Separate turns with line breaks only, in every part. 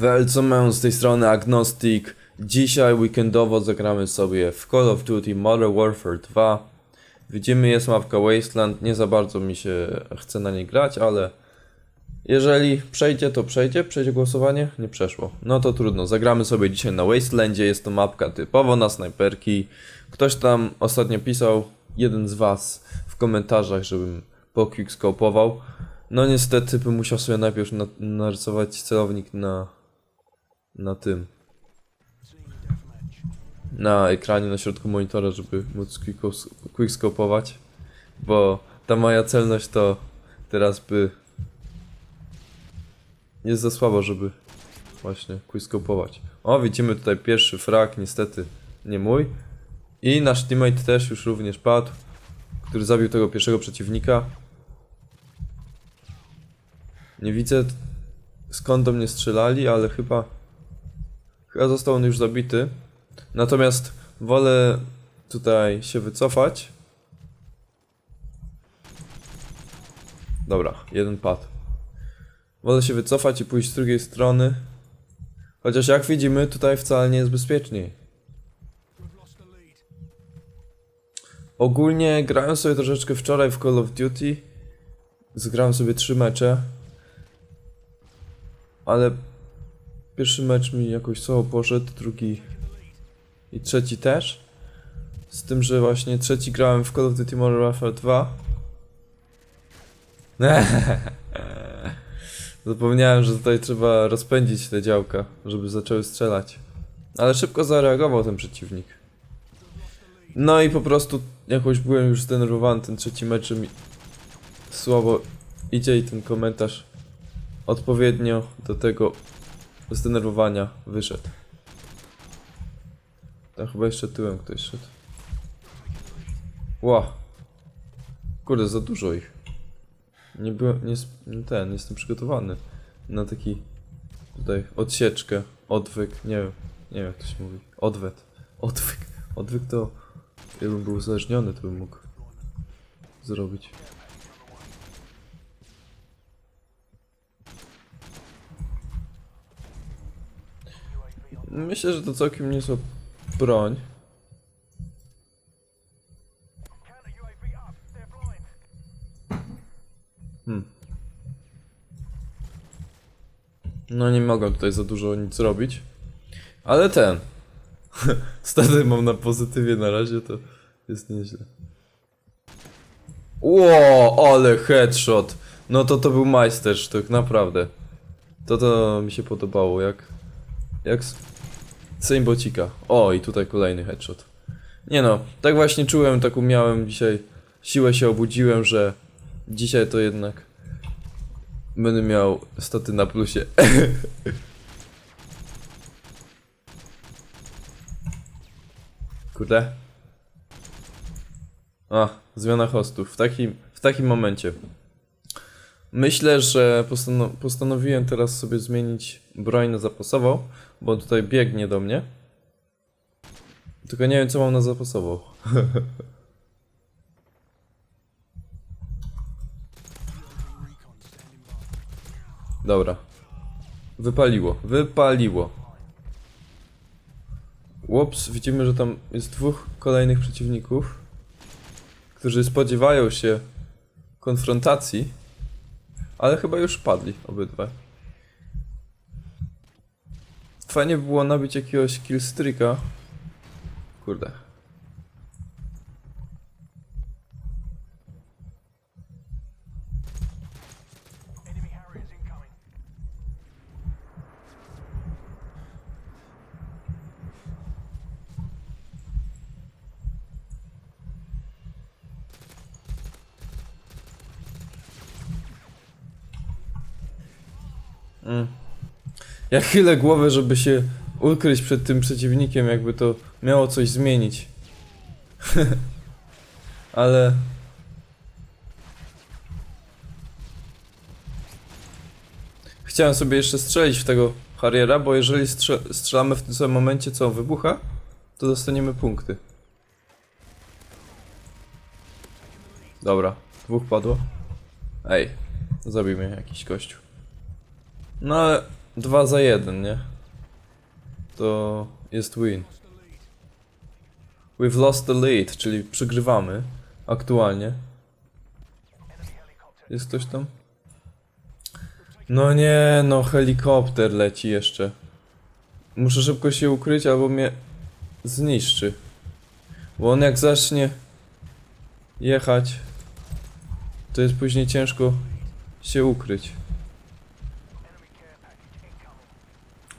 Welcome z tej strony Agnostic. Dzisiaj weekendowo zagramy sobie w Call of Duty Modern Warfare 2. Widzimy jest mapka Wasteland, nie za bardzo mi się chce na niej grać, ale jeżeli przejdzie to przejdzie, przejdzie głosowanie? Nie przeszło. No to trudno, zagramy sobie dzisiaj na Wastelandzie, jest to mapka typowo na snajperki. Ktoś tam ostatnio pisał, jeden z was w komentarzach, żebym po quickscope'ował. No niestety bym musiał sobie najpierw na, narysować celownik na na tym. Na ekranie na środku monitora, żeby móc quickscope'ować bo ta moja celność to teraz by jest za słabo, żeby właśnie quickscope'ować. O, widzimy tutaj pierwszy frag, niestety nie mój. I nasz teammate też już również padł, który zabił tego pierwszego przeciwnika. Nie widzę skąd do mnie strzelali, ale chyba chyba został on już zabity. Natomiast wolę tutaj się wycofać. Dobra, jeden padł. Wolę się wycofać i pójść z drugiej strony. Chociaż jak widzimy, tutaj wcale nie jest bezpieczniej. Ogólnie grałem sobie troszeczkę wczoraj w Call of Duty. Zgrałem sobie trzy mecze. Ale pierwszy mecz mi jakoś słabo poszedł, drugi i trzeci też. Z tym, że właśnie trzeci grałem w Call of Duty Modern Warfare 2. Zapomniałem, że tutaj trzeba rozpędzić te działka, żeby zaczęły strzelać. Ale szybko zareagował ten przeciwnik. No i po prostu jakoś byłem już zdenerwowany ten trzeci mecz, mi słabo idzie i ten komentarz odpowiednio do tego zdenerwowania wyszedł. Tam chyba jeszcze tyłem ktoś szedł. Ła. Kurde, za dużo ich. Nie byłem, nie, ten, nie jestem przygotowany na taki tutaj odsieczkę, odwyk, nie wiem, nie wiem jak to się mówi, odwet, odwyk, odwyk to jakbym był uzależniony, to bym mógł zrobić. Myślę, że to całkiem niezła broń. Hmm. No nie mogę tutaj za dużo nic robić. Ale ten. Staty mam na pozytywie na razie, to jest nieźle. Ło, ale headshot. No to to był majstersztyk, naprawdę. To to mi się podobało, jak... Jak... Sejmbocika. O, i tutaj kolejny headshot. Nie no, tak właśnie czułem, taką miałem dzisiaj siłę się obudziłem, że dzisiaj to jednak będę miał staty na plusie. Kurde. A, zmiana hostów. W takim, w takim momencie. Myślę, że postano postanowiłem teraz sobie zmienić broń na zapasową, bo tutaj biegnie do mnie. Tylko nie wiem, co mam na zapasową. Dobra. Wypaliło, wypaliło. Łops, widzimy, że tam jest dwóch kolejnych przeciwników, którzy spodziewają się konfrontacji, ale chyba już padli obydwaj. Fajnie by było nabić jakiegoś killstreaka. Kurde. Ja chylę głowę, żeby się ukryć przed tym przeciwnikiem, jakby to miało coś zmienić. Ale. Chciałem sobie jeszcze strzelić w tego Harriera, bo jeżeli strze- strzelamy w tym samym momencie, co on wybucha, to dostaniemy punkty. Dobra, dwóch padło. Ej, zabij mnie jakiś gościu. No ale 2 za 1, nie? To jest win. We've lost the lead, czyli przegrywamy aktualnie. Jest ktoś tam? No nie, no helikopter leci jeszcze. Muszę szybko się ukryć, albo mnie zniszczy. Bo on jak zacznie jechać, to jest później ciężko się ukryć.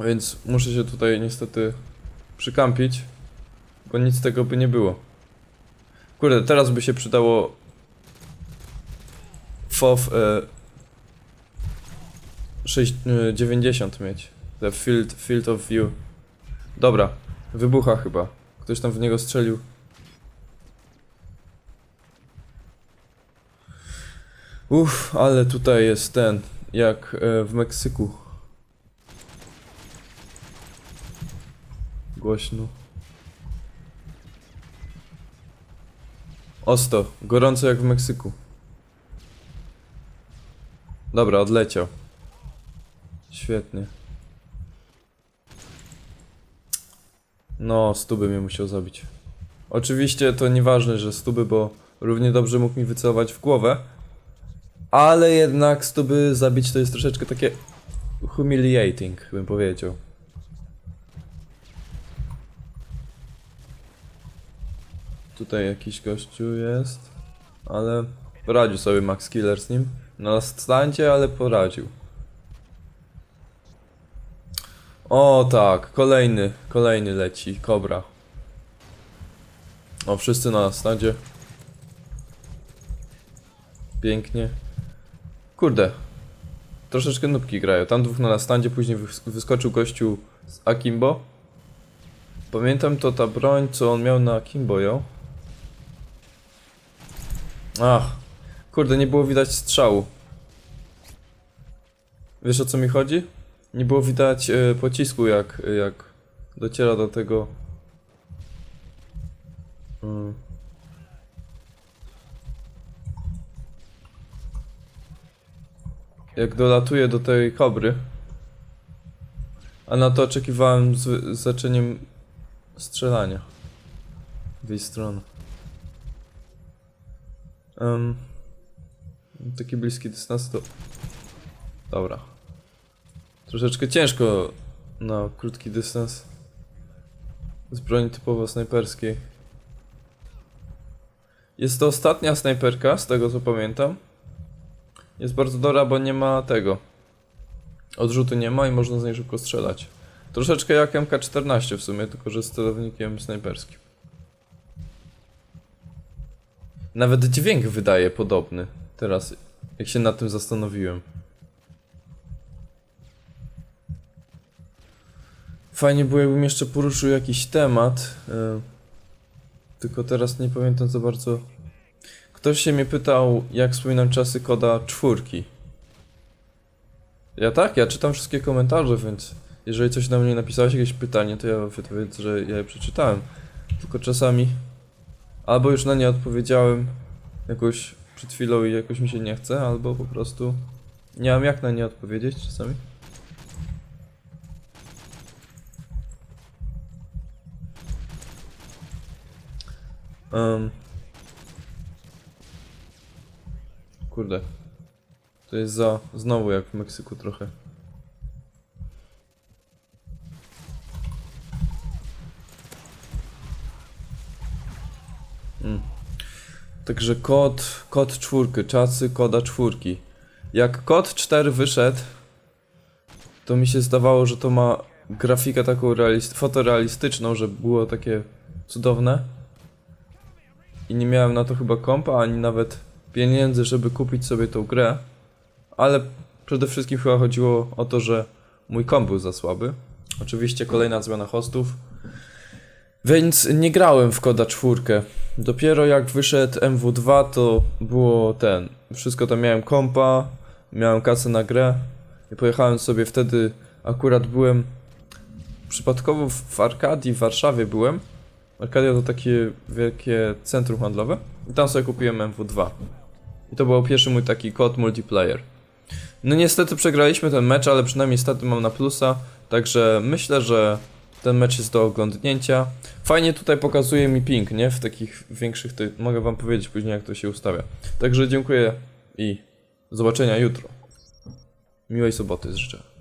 Więc muszę się tutaj niestety przykampić, bo nic tego by nie było. Kurde, teraz by się przydało FOV e, 6, e, 90 mieć. The field, field of view. Dobra, wybucha chyba. Ktoś tam w niego strzelił. Uff, ale tutaj jest ten, jak e, w Meksyku. Głośno. Osto, gorąco jak w Meksyku. Dobra, odleciał. Świetnie. No, stuby mnie musiał zabić. Oczywiście to nieważne, że stuby, bo równie dobrze mógł mi wycelować w głowę. Ale jednak stuby zabić to jest troszeczkę takie humiliating, bym powiedział. Tutaj jakiś gościu jest, ale poradził sobie Max Killer z nim. Na standzie, ale poradził. O tak, kolejny, kolejny leci, Kobra. O, wszyscy na standzie. Pięknie. Kurde. Troszeczkę nubki grają. Tam dwóch na standzie, później wys- wyskoczył gościu z Akimbo. Pamiętam to ta broń, co on miał na Akimbo ją. Ach. Kurde, nie było widać strzału. Wiesz o co mi chodzi? Nie było widać e, pocisku jak, jak dociera do tego. Mm. Jak dolatuje do tej kobry. A na to oczekiwałem z, z zaczeniem strzelania. W jej stronę. Um, taki bliski dystans to... Dobra. Troszeczkę ciężko na krótki dystans. Z broni typowo snajperskiej. Jest to ostatnia snajperka, z tego co pamiętam. Jest bardzo dobra, bo nie ma tego. Odrzutu nie ma i można z niej szybko strzelać. Troszeczkę jak MK14 w sumie, tylko że z celownikiem snajperskim. Nawet dźwięk wydaje podobny. Teraz, jak się nad tym zastanowiłem. Fajnie było, jakbym jeszcze poruszył jakiś temat. e, Tylko teraz nie pamiętam za bardzo. Ktoś się mnie pytał, jak wspominam czasy koda czwórki. Ja tak, ja czytam wszystkie komentarze, więc jeżeli coś na mnie napisałeś, jakieś pytanie, to ja odpowiedzę, że ja je przeczytałem. Tylko czasami albo już na nie odpowiedziałem jakoś przed chwilą i jakoś mi się nie chce, albo po prostu nie mam jak na nie odpowiedzieć czasami. Um. Kurde. To jest za... Znowu jak w Meksyku trochę. Także kod, kod czwórky, czasy koda czwórki. Jak kod 4 wyszedł, to mi się zdawało, że to ma grafikę taką realist- fotorealistyczną, że było takie cudowne. I nie miałem na to chyba kompa, ani nawet pieniędzy, żeby kupić sobie tą grę. Ale przede wszystkim chyba chodziło o to, że mój komp był za słaby. Oczywiście kolejna zmiana hostów. Więc nie grałem w koda czwórkę. Dopiero jak wyszedł MW2 to było ten. Wszystko tam miałem kompa, miałem kasę na grę i pojechałem sobie wtedy. Akurat byłem przypadkowo w, w Arkadii w Warszawie byłem. Arkadia to takie wielkie centrum handlowe. I tam sobie kupiłem MW2. I to był pierwszy mój taki kod multiplayer. No niestety przegraliśmy ten mecz, ale przynajmniej staty mam na plusa, także myślę, że ten mecz jest do oglądnięcia. Fajnie tutaj pokazuje mi ping, nie? W takich większych, ty... mogę wam powiedzieć później jak to się ustawia. Także dziękuję i do zobaczenia jutro. Miłej soboty życzę.